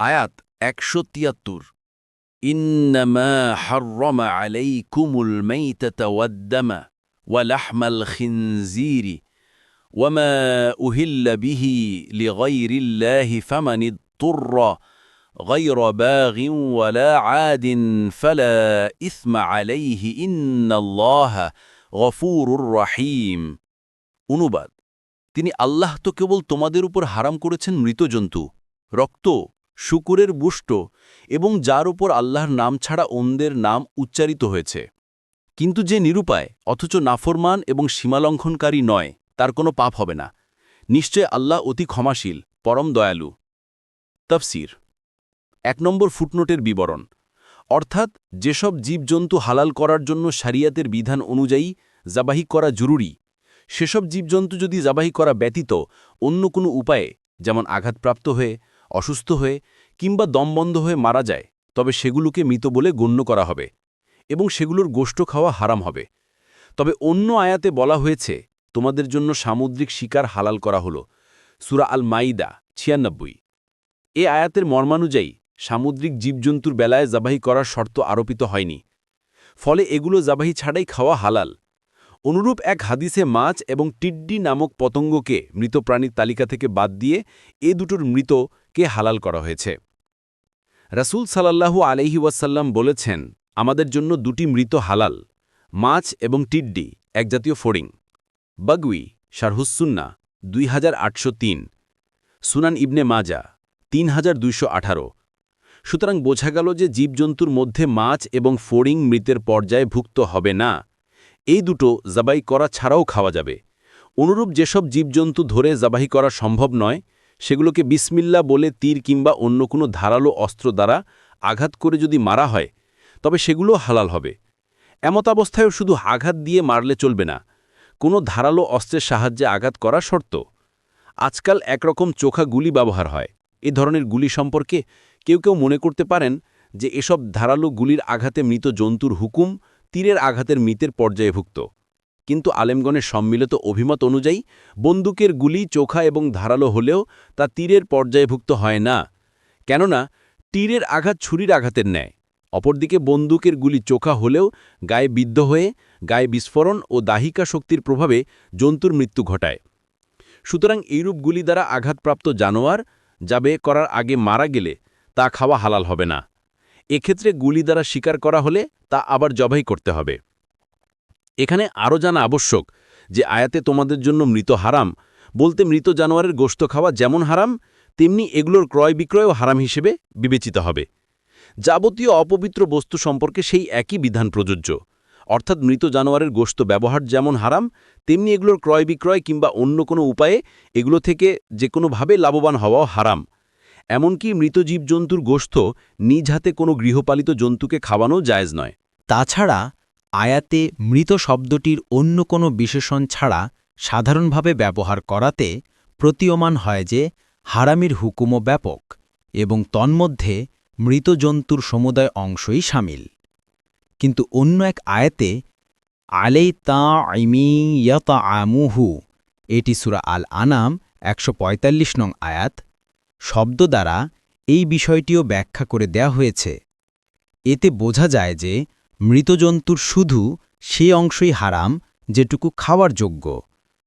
আয়াত একশো তিয়াত্তর إنما حرم عليكم الميتة والدم ولحم الخنزير وما أهل به لغير الله فمن اضطر غير باغ ولا عاد فلا إثم عليه إن الله غفور رحيم অনুবাদ তিনি আল্লাহ তো কেবল তোমাদের উপর হারাম করেছেন মৃত জন্তু রক্ত শুকুরের বুষ্ট এবং যার উপর আল্লাহর নাম ছাড়া অন্যের নাম উচ্চারিত হয়েছে। কিন্তু যে নিরুপায়, অথচ নাফরমান এবং সীমালঙ্ঘনকারী নয়, তার কোনো পাপ হবে না। নিশ্চয় আল্লাহ অতি ক্ষমাশীল, পরম দয়ালু। তফসির। এক নম্বর ফুটনোটের বিবরণ। অর্থাৎ, যেসব জীবজন্তু হালাল করার জন্য শারিয়াতের বিধান অনুযায়ী জাবাহি করা জরুরি, সেসব জীবজন্তু যদি জাবাহি করা ব্যতীত অন্য কোনো উপায়ে, যেমন আঘাতপ্রাপ্ত হয়ে অসুস্থ হয়ে কিংবা দমবন্ধ হয়ে মারা যায়, তবে সেগুলোকে মৃত বলে গণ্য করা হবে এবং সেগুলোর গোষ্ঠ খাওয়া হারাম হবে। তবে অন্য আয়াতে বলা হয়েছে, তোমাদের জন্য সামুদ্রিক শিকার হালাল করা হল। সুরা আল মাইদা ছিয়ানব্বই। এ আয়াতের মর্মানুযায়ী সামুদ্রিক জীবজন্তুর বেলায় জাবাহি করার শর্ত আরোপিত হয়নি। ফলে এগুলো জাবাহি ছাড়াই খাওয়া হালাল। অনুরূপ এক হাদিসে মাছ এবং টিড্ডি নামক পতঙ্গকে মৃত প্রাণীর তালিকা থেকে বাদ দিয়ে এ দুটোর মৃতকে হালাল করা হয়েছে। রাসূল সালাল্লাহু আলহি ওয়াসাল্লাম বলেছেন, আমাদের জন্য দুটি মৃত হালাল, মাছ এবং টিড্ডি, এক জাতীয় ফড়িং। বাগউই শারহুসুন্না দুই হাজার আটশো তিন। সুনান ইবনে মাজা, তিন হাজার দুইশ আঠারো। সুতরাং বোঝা গেল যে জীবজন্তুর মধ্যে মাছ এবং ফড়িং মৃতের পর্যায়ে ভুক্ত হবে না। এই দুটো জাবাই করা ছাড়াও খাওয়া যাবে। অনুরূপ যেসব জীবজন্তু ধরে জাবাহি করা সম্ভব নয়, সেগুলোকে বিসমিল্লা বলে তীর কিংবা অন্য কোনো ধারালো অস্ত্র দ্বারা আঘাত করে যদি মারা হয়, তবে সেগুলো হালাল হবে। এমতাবস্থায়ও শুধু আঘাত দিয়ে মারলে চলবে না, কোনো ধারালো অস্ত্রের সাহায্যে আঘাত করা শর্ত। আজকাল একরকম চোখা গুলি ব্যবহার হয়। এ ধরনের গুলি সম্পর্কে কেউ কেউ মনে করতে পারেন যে এসব ধারালো গুলির আঘাতে মৃত জন্তুর হুকুম তীরের আঘাতের মৃতের পর্যায়ভুক্ত। কিন্তু আলেমগণের সম্মিলিত অভিমত অনুযায়ী, বন্দুকের গুলি, চোখা এবং ধারালো হলেও তা তীরের পর্যায়ভুক্ত হয় না। কেননা, তীরের আঘাত ছুরির আঘাতের ন্যায়। অপরদিকে বন্দুকের গুলি, চোখা হলেও গায়ে বিদ্ধ হয়ে, গায়ে বিস্ফোরণ ও দাহিকা শক্তির প্রভাবে জন্তুর মৃত্যু ঘটায়। সুতরাং এইরূপ গুলি দ্বারা আঘাতপ্রাপ্ত জানোয়ার যাবে করার আগে মারা গেলে, তা খাওয়া হালাল হবে না। এক্ষেত্রে গুলি দ্বারা শিকার করা হলে তা আবার জবাই করতে হবে। এখানে আরও জানা আবশ্যক যে আয়াতে তোমাদের জন্য মৃত হারাম বলতে মৃত জানোয়ারের গোস্ত খাওয়া যেমন হারাম, তেমনি এগুলোর ক্রয় বিক্রয়ও হারাম হিসেবে বিবেচিত হবে। যাবতীয় অপবিত্র বস্তু সম্পর্কে সেই একই বিধান প্রযোজ্য। অর্থাৎ মৃত জানোয়ারের গোস্ত ব্যবহার যেমন হারাম, তেমনি এগুলোর ক্রয় বিক্রয় কিংবা অন্য কোনো উপায়ে এগুলো থেকে যে কোনোভাবে লাভবান হওয়াও হারাম। এমনকি মৃত জীবজন্তুর গোস্ত নিজ হাতে কোনো গৃহপালিত জন্তুকে খাওয়ানো জায়েজ নয়। তাছাড়া, আয়াতে মৃত শব্দটির অন্য কোনো বিশেষণ ছাড়া সাধারণভাবে ব্যবহার করাতে প্রতীয়মান হয় যে, হারামির হুকুমও ব্যাপক এবং তন্মধ্যে মৃত জন্তুর সমুদায় অংশই সামিল। কিন্তু অন্য এক আয়াতে, আলেই তা আইমিয়তা আমুহু এটি সুরা আল আনাম একশো পঁয়তাল্লিশ নং আয়াত শব্দ দ্বারা এই বিষয়টিও ব্যাখ্যা করে দেয়া হয়েছে। এতে বোঝা যায় যে মৃতজন্তুর শুধু সে অংশই হারাম যেটুকু খাওয়ার যোগ্য।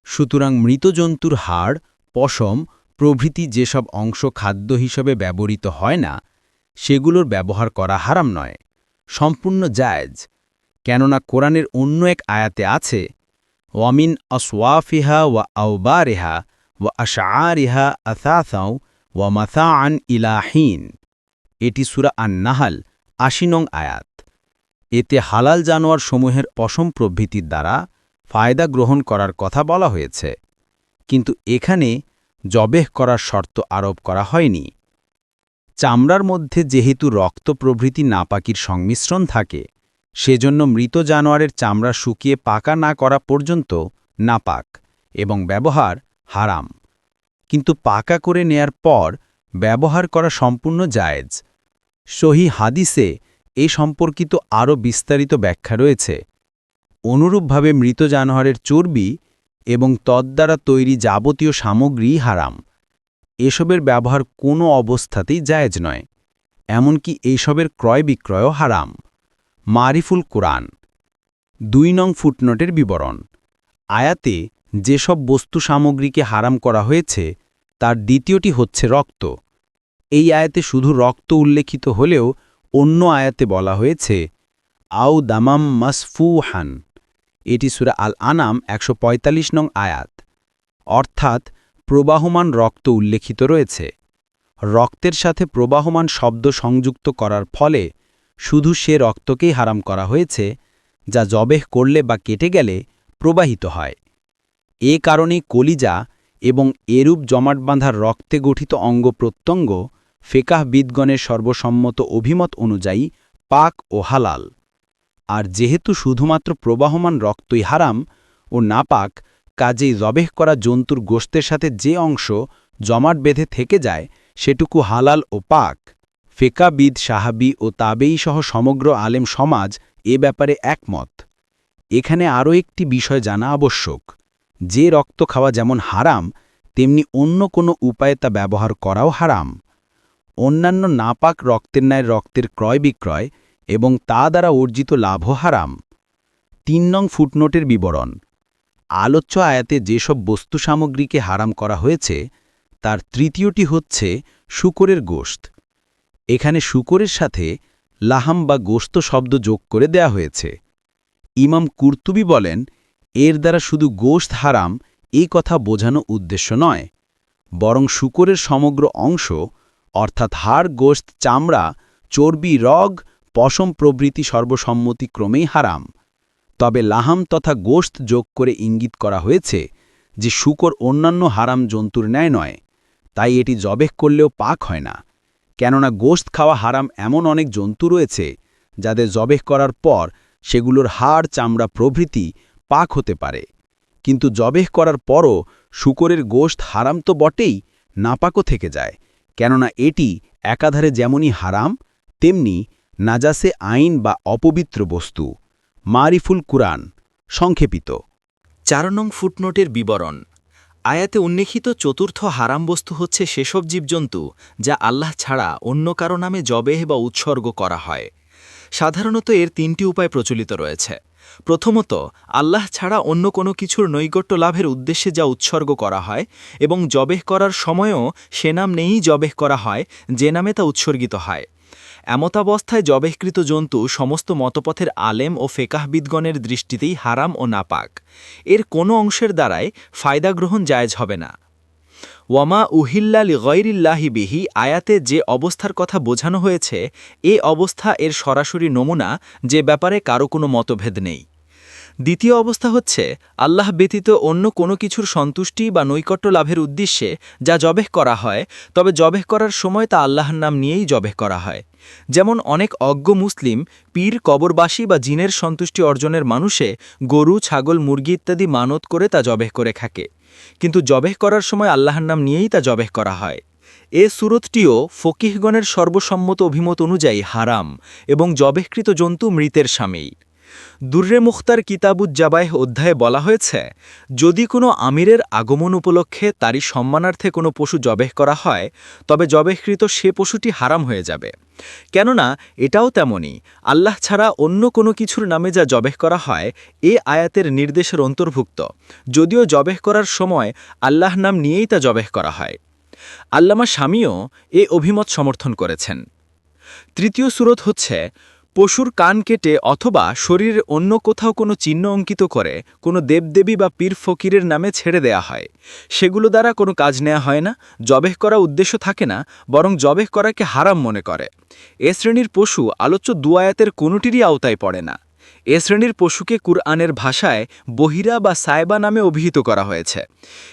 সুতরাং মৃতজন্তুর হাড়, পশম, প্রভৃতি যেসব অংশ খাদ্য হিসেবে ব্যবহৃত হয় না, সেগুলোর ব্যবহার করা হারাম নয়। সম্পূর্ণ জায়জ। কেননা কোরআনের অন্য এক আয়াতে আছে ওয়ামিন আসওয়াফিহা ওয়া আউবারেহা ওয়া আশাআরিহা আসাসাও ওয়া মাথা আন ইলাহীন এটি সুরা আন নাহাল আশি নং আয়াত। এতে হালাল জানোয়ার সমূহের পশম প্রভৃতির দ্বারা ফায়দা গ্রহণ করার কথা বলা হয়েছে। কিন্তু এখানে জবেহ করার শর্ত আরোপ করা হয়নি। চামড়ার মধ্যে যেহেতু রক্ত প্রভৃতি নাপাকির সংমিশ্রণ থাকে, সেজন্য মৃত জানোয়ারের চামড়া শুকিয়ে পাকা না করা পর্যন্ত নাপাক এবং ব্যবহার হারাম। কিন্তু পাকা করে নেয়ার পর ব্যবহার করা সম্পূর্ণ জায়েজ। সহি হাদিসে এ সম্পর্কিত আরও বিস্তারিত ব্যাখ্যা রয়েছে। অনুরূপভাবে মৃত জানোয়ারের চর্বি এবং তদ্বারা তৈরি যাবতীয় সামগ্রী হারাম। এসবের ব্যবহার কোনো অবস্থাতেই জায়েজ নয়। এমনকি এইসবের ক্রয় বিক্রয়ও হারাম। মারিফুল কোরআন। দুই নং ফুটনোটের বিবরণ। আয়াতে যেসব বস্তু সামগ্রীকে হারাম করা হয়েছে, তার দ্বিতীয়টি হচ্ছে রক্ত। এই আয়াতে শুধু রক্ত উল্লেখিত হলেও অন্য আয়াতে বলা হয়েছে, আউ দামাম মাসফুহান। এটি সুরা আল আনাম একশো পঁয়তাল্লিশ নং আয়াত। অর্থাৎ প্রবাহমান রক্ত উল্লেখিত রয়েছে। রক্তের সাথে প্রবাহমান শব্দ সংযুক্ত করার ফলে শুধু সে রক্তকেই হারাম করা হয়েছে, যা জবেহ করলে বা কেটে গেলে প্রবাহিত হয়। এ কারণে কলিজা এবং এরূপ জমাট বাঁধার রক্তে গঠিত অঙ্গ প্রত্যঙ্গ ফেকাহবিদগণের সর্বসম্মত অভিমত অনুযায়ী পাক ও হালাল। আর যেহেতু শুধুমাত্র প্রবাহমান রক্তই হারাম ও নাপাক, কাজেই জবেহ করা জন্তুর গোস্তের সাথে যে অংশ জমাট বেঁধে থেকে যায়, সেটুকু হালাল ও পাক। ফেকাবিদ সাহাবি ও তাবেই সহ সমগ্র আলেম সমাজ এ ব্যাপারে একমত। এখানে আরও একটি বিষয় জানা আবশ্যক। যে রক্ত খাওয়া যেমন হারাম, তেমনি অন্য কোনো উপায়ে তা ব্যবহার করাও হারাম। অন্যান্য নাপাক রক্তের ন্যায় রক্তের ক্রয় বিক্রয় এবং তা দ্বারা অর্জিত লাভও হারাম। তিন নং ফুটনোটের বিবরণ। আলোচ্য আয়াতে যেসব বস্তু সামগ্রীকে হারাম করা হয়েছে, তার তৃতীয়টি হচ্ছে শুকরের গোশত। এখানে শুকরের সাথে লাহাম বা গোস্ত শব্দ যোগ করে দেয়া হয়েছে। ইমাম কুর্তুবি বলেন এর দ্বারা শুধু গোশত হারাম এই কথা বোঝানো উদ্দেশ্য নয়। বরং শুকরের সমগ্র অংশ, অর্থাৎ হাড়, গোশত, চামড়া, চর্বি, রগ, পশম প্রভৃতি সর্বসম্মতিক্রমেই হারাম। তবে লাহাম তথা গোশত যোগ করে ইঙ্গিত করা হয়েছে যে শুকর অন্যান্য হারাম জন্তুর ন্যায় নয়, তাই এটি জবেহ করলেও পাক হয় না। কেননা গোশত খাওয়া হারাম এমন অনেক জন্তু রয়েছে, যাদের জবেহ করার পর সেগুলোর হাড়, চামড়া প্রভৃতি পাক হতে পারে। কিন্তু জবেহ করার পরও শুকরের গোশত হারাম তো বটেই, নাপাকও থেকে যায়। কেননা এটি একাধারে যেমনই হারাম, তেমনি নাজাসে আইন বা অপবিত্র বস্তু। মারিফুল কুরআন, সংক্ষেপিত। চার নং ফুটনোটের বিবরণ। আয়াতে উল্লেখিত চতুর্থ হারাম বস্তু হচ্ছে সেসব জীবজন্তু যা আল্লাহ ছাড়া অন্য কারও নামে জবেহ বা উৎসর্গ করা হয়। সাধারণত এর তিনটি উপায় প্রচলিত রয়েছে। প্রথমত, আল্লাহ ছাড়া অন্য কোনো কিছুর নৈকট্য লাভের উদ্দেশ্যে যা উৎসর্গ করা হয় এবং জবেহ করার সময়ও সে নাম নেই জবেহ করা হয়, যে নামে তা উৎসর্গিত হয়। এমতাবস্থায় জবেহকৃত জন্তু সমস্ত মতপথের আলেম ও ফেকাহবিদগণের দৃষ্টিতেই হারাম ও নাপাক। এর কোনো অংশের দ্বারাই ফায়দা গ্রহণ জায়েজ হবে না। ওয়ামা উহিল্লা লিগৈরিল্লাহি বিহি আয়াতে যে অবস্থার কথা বোঝানো হয়েছে, এ অবস্থা এর সরাসরি নমুনা, যে ব্যাপারে কারও কোনো মতভেদ নেই। দ্বিতীয় অবস্থা হচ্ছে, আল্লাহ ব্যতীত অন্য কোনো কিছুর সন্তুষ্টি বা নৈকট্য লাভের উদ্দেশ্যে যা জবেহ করা হয়, তবে জবেহ করার সময় তা আল্লাহর নাম নিয়েই জবেহ করা হয়। যেমন অনেক অজ্ঞ মুসলিম, পীর, কবরবাসী বা জিনের সন্তুষ্টি অর্জনের মানুষে গরু, ছাগল, মুরগি ইত্যাদি মানত করে তা জবেহ করে থাকে। কিন্তু জবেহ করার সময় আল্লাহর নাম নিয়েই তা জবেহ করা হয়। এ সুরতটিও ফকিহগণের সর্বসম্মত অভিমত অনুযায়ী হারাম এবং জবেহকৃত জন্তু মৃতের স্বামী। দুর্রে মুখতার কিতাবুজ্জাবাহ অধ্যায়ে বলা হয়েছে, যদি কোনো আমিরের আগমন উপলক্ষে তারই সম্মানার্থে কোনো পশু জবেহ করা হয়, তবে জবেহকৃত সে পশুটি হারাম হয়ে যাবে। কেননা, এটাও তেমনি আল্লাহ ছাড়া অন্য কোনো কিছুর নামে যা জবেহ করা হয়, এ আয়াতের নির্দেশের অন্তর্ভুক্ত, যদিও জবেহ করার সময় আল্লাহ নাম নিয়েই তা জবেহ করা হয়। আল্লামা স্বামীও এ অভিমত সমর্থন করেছেন। তৃতীয় সুরত হচ্ছে পশুর কান কেটে অথবা শরীরের অন্য কোথাও কোনো চিহ্ন অঙ্কিত করে কোনো দেবদেবী বা পীর ফকিরের নামে ছেড়ে দেয়া হয়। সেগুলো দ্বারা কোনো কাজ নেওয়া হয় না, জবেহ করা উদ্দেশ্য থাকে না, বরং জবেহ করাকে হারাম মনে করে। এ শ্রেণির পশু আলোচ্য দুয়ায়াতের কোনোটিরই আওতায় পড়ে না। এ শ্রেণির পশুকে কুরআনের ভাষায় বহিরা বা সায়বা নামে অভিহিত করা হয়েছে।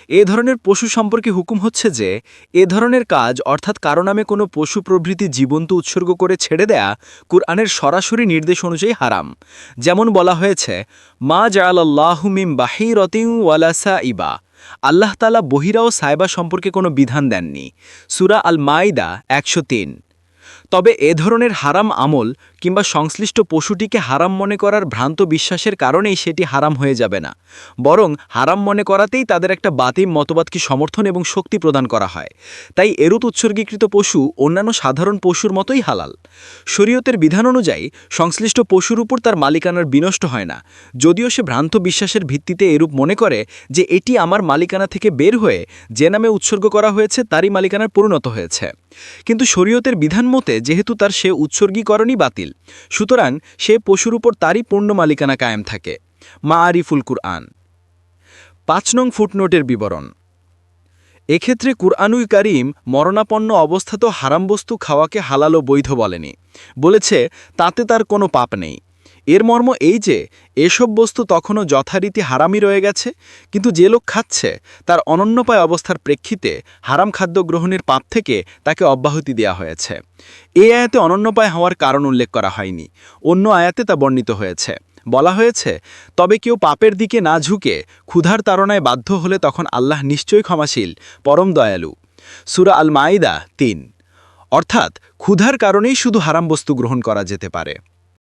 এ ধরনের পশু সম্পর্কে হুকুম হচ্ছে যে, এ ধরনের কাজ, অর্থাৎ কারও নামে কোনো পশু প্রভৃতি জীবন্ত উৎসর্গ করে ছেড়ে দেয়া, কুরআনের সরাসরি নির্দেশ অনুযায়ী হারাম। যেমন বলা হয়েছে, মা জাআলাল্লাহুমিম বাহিরতিং ওয়ালাসা ইবা আল্লাহ তালা বহিরা ও সায়বা সম্পর্কে কোনো বিধান দেননি। সুরা আল মাইদা একশো তিন। তবে এ ধরনের হারাম আমল কিংবা সংশ্লিষ্ট পশুটিকে হারাম মনে করার ভ্রান্ত বিশ্বাসের কারণেই সেটি হারাম হয়ে যাবে না। বরং হারাম মনে করাতেই তাদের একটা বাতিম মতবাদকে সমর্থন এবং শক্তি প্রদান করা হয়। তাই এরূপ উৎসর্গীকৃত পশু অন্যান্য সাধারণ পশুর মতোই হালাল। শরীয়তের বিধান অনুযায়ী সংশ্লিষ্ট পশুর উপর তার মালিকানার বিনষ্ট হয় না। যদিও সে ভ্রান্ত বিশ্বাসের ভিত্তিতে এরূপ মনে করে যে এটি আমার মালিকানা থেকে বের হয়ে যে নামে উৎসর্গ করা হয়েছে তারই মালিকানার পরিণত হয়েছে। কিন্তু শরীয়তের বিধান মতে যেহেতু তার সে উৎসর্গীকরণই বাতিল, সুতরাং সে পশুর উপর তারই পূর্ণ মালিকানা কায়েম থাকে। মা আরিফুল কুরআন। পাঁচ নং ফুটনোটের বিবরণ। এক্ষেত্রে কুরআনুই করিম মরণাপন্ন অবস্থাতেও হারাম বস্তু খাওয়াকে হালালো বৈধ বলেনি। বলেছে, তাতে তার কোনো পাপ নেই। এর মর্ম এই যে, এসব বস্তু তখনও যথারীতি হারামই রয়ে গেছে, কিন্তু যে লোক খাচ্ছে, তার অনন্যপায় অবস্থার প্রেক্ষিতে হারাম খাদ্য গ্রহণের পাপ থেকে তাকে অব্যাহতি দেওয়া হয়েছে। এই আয়াতে অনন্যপায় হওয়ার কারণ উল্লেখ করা হয়নি। অন্য আয়াতে তা বর্ণিত হয়েছে। বলা হয়েছে, তবে কেউ পাপের দিকে না ঝুঁকে ক্ষুধার তাড়নায় বাধ্য হলে তখন আল্লাহ নিশ্চয়ই ক্ষমাশীল, পরম দয়ালু। সুরা আল মাইদা তিন। অর্থাৎ, ক্ষুধার কারণেই শুধু হারাম বস্তু গ্রহণ করা যেতে পারে।